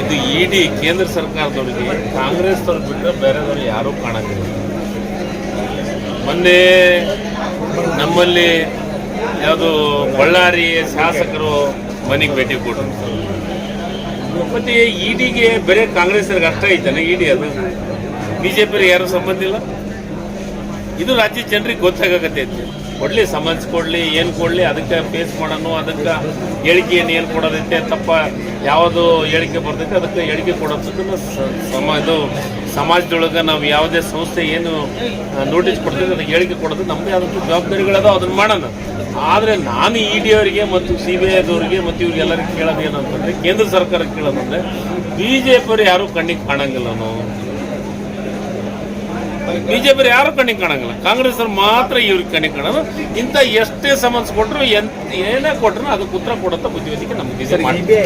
ಇದು ಇಡಿ ಕೇಂದ್ರ ಸರ್ಕಾರದವರಿಗೆ ಕಾಂಗ್ರೆಸ್ದವ್ರು ಬಿಟ್ಟರೆ ಬೇರೆದವ್ರು ಯಾರೂ ಕಾಣಂಗಿಲ್ಲ. ಮೊನ್ನೆ ನಮ್ಮಲ್ಲಿ ಯಾವುದು ಬಳ್ಳಾರಿ ಶಾಸಕರು ಮನೆಗೆ ಭೇಟಿ ಕೊಟ್ಟರು ಮತ್ತೆ ಇಡಿಗೆ ಬೇರೆ ಕಾಂಗ್ರೆಸ್ಸರಿಗೆ ಅಷ್ಟ ಐತಾನೆ ಇಡಿ ಅದು. ಬಿಜೆಪಿ ಯಾರು ಸಂಬಂಧ ಇಲ್ಲ. ಇದು ರಾಜ್ಯ ಜನರಿಗೆ ಗೊತ್ತಾಗತ್ತೈತಿ ಕೊಡ್ಲಿ, ಸಮನ್ಸ್ ಕೊಡಲಿ, ಏನು ಕೊಡಲಿ, ಅದಕ್ಕೆ ಫೇಸ್ ಮಾಡೋಣ ಅದಕ್ಕೆ ಹೇಳಿಕೆ ಏನು ಕೊಡೋದೈತೆ ತಪ್ಪ ಯಾವುದು ಹೇಳಿಕೆ ಬರ್ತೈತೆ ಅದಕ್ಕೆ ಹೇಳಿಕೆ ಕೊಡೋದಕ್ಕೂ ಸಮ, ಇದು ಸಮಾಜದೊಳಗೆ ನಾವು ಯಾವುದೇ ಸಂಸ್ಥೆ ಏನು ನೋಟಿಸ್ ಕೊಡ್ತೀವಿ ಅದಕ್ಕೆ ಹೇಳಿಕೆ ಕೊಡೋದು ನಮ್ಮದೇ ಆದಂಥ ಜವಾಬ್ದಾರಿಗಳದ ಅದನ್ನು ಮಾಡೋಣ. ಆದರೆ ನಾನು ಇ ಡಿ ಅವರಿಗೆ ಮತ್ತು ಸಿ ಬಿ ಐದವರಿಗೆ ಮತ್ತು ಇವ್ರಿಗೆಲ್ಲರಿಗೆ ಕೇಳೋದು ಏನಂತಂದರೆ ಕೇಂದ್ರ ಸರ್ಕಾರಕ್ಕೆ ಕೇಳೋದಂದರೆ ಬಿ ಜೆ ಪಿಯವರು ಯಾರೂ ಕಣ್ಣಿಗೆ ಕಾಣಂಗಿಲ್ಲ ನಾವು. ಬಿಜೆಪಿ ಯಾರು ಕಣ್ಣಿಗೆ ಕಾಣಂಗಿಲ್ಲ. ಕಾಂಗ್ರೆಸ್ ಮಾತ್ರ ಇವ್ರಿಗೆ ಕಣ್ಣಿಗೆ ಕಾಣೋದು. ಇಂಥ ಎಷ್ಟೇ ಸಮನ್ಸ್ ಕೊಟ್ಟರು ಎಂತ ಏನೇ ಕೊಟ್ಟರು ಅದಕ್ಕೆ ಉತ್ತರ ಕೊಡುತ್ತ ಬುದ್ಧಿವಂತಿಕೆ ನಮ್ಗೆ ಇದೆ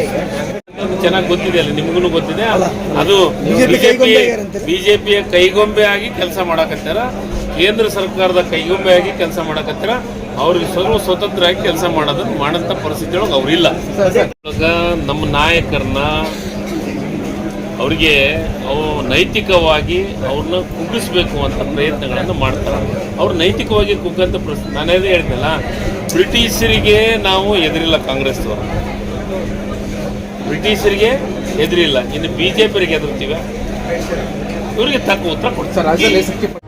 ಚೆನ್ನಾಗಿ ಗೊತ್ತಿದೆ ಅಲ್ಲ ನಿಮಗೂ ಗೊತ್ತಿದೆ. ಅದು ಬಿಜೆಪಿ ಬಿಜೆಪಿಯ ಕೈಗೊಂಬೆ ಆಗಿ ಕೆಲಸ ಮಾಡಕತ್ತಾರ. ಕೇಂದ್ರ ಸರ್ಕಾರದ ಕೈಗೊಂಬೆ ಆಗಿ ಕೆಲಸ ಮಾಡಕತ್ತಾರ. ಅವ್ರಿಗೆ ಸರ್ವ ಸ್ವತಂತ್ರ ಆಗಿ ಕೆಲಸ ಮಾಡೋದನ್ನು ಮಾಡಂತ ಪರಿಸ್ಥಿತಿ ಒಳಗೆ ಅವ್ರಿಲ್ಲ ನಮ್ಮ ನಾಯಕರನ್ನ ಅವರಿಗೆ ಅವು ನೈತಿಕವಾಗಿ ಅವ್ರನ್ನ ಕುಗ್ಗಿಸ್ಬೇಕು ಅಂತ ಪ್ರಯತ್ನಗಳನ್ನು ಮಾಡ್ತಾರೆ. ಅವ್ರು ನೈತಿಕವಾಗಿ ಕುಗ್ಗಂತ ಪ್ರಶ್ನೆ ನಾನೇ ಹೇಳಿದ್ನಲ್ಲ, ಬ್ರಿಟಿಷರಿಗೆ ನಾವು ಎದುರಿಲ್ಲ ಕಾಂಗ್ರೆಸ್ನವರು ಬ್ರಿಟಿಷರಿಗೆ ಎದುರಿಲ್ಲ. ಇನ್ನು ಬಿ ಜೆ ಇವರಿಗೆ ತಕ್ಕ ಉತ್ತರ ಕೊಡ್ತಾರೆ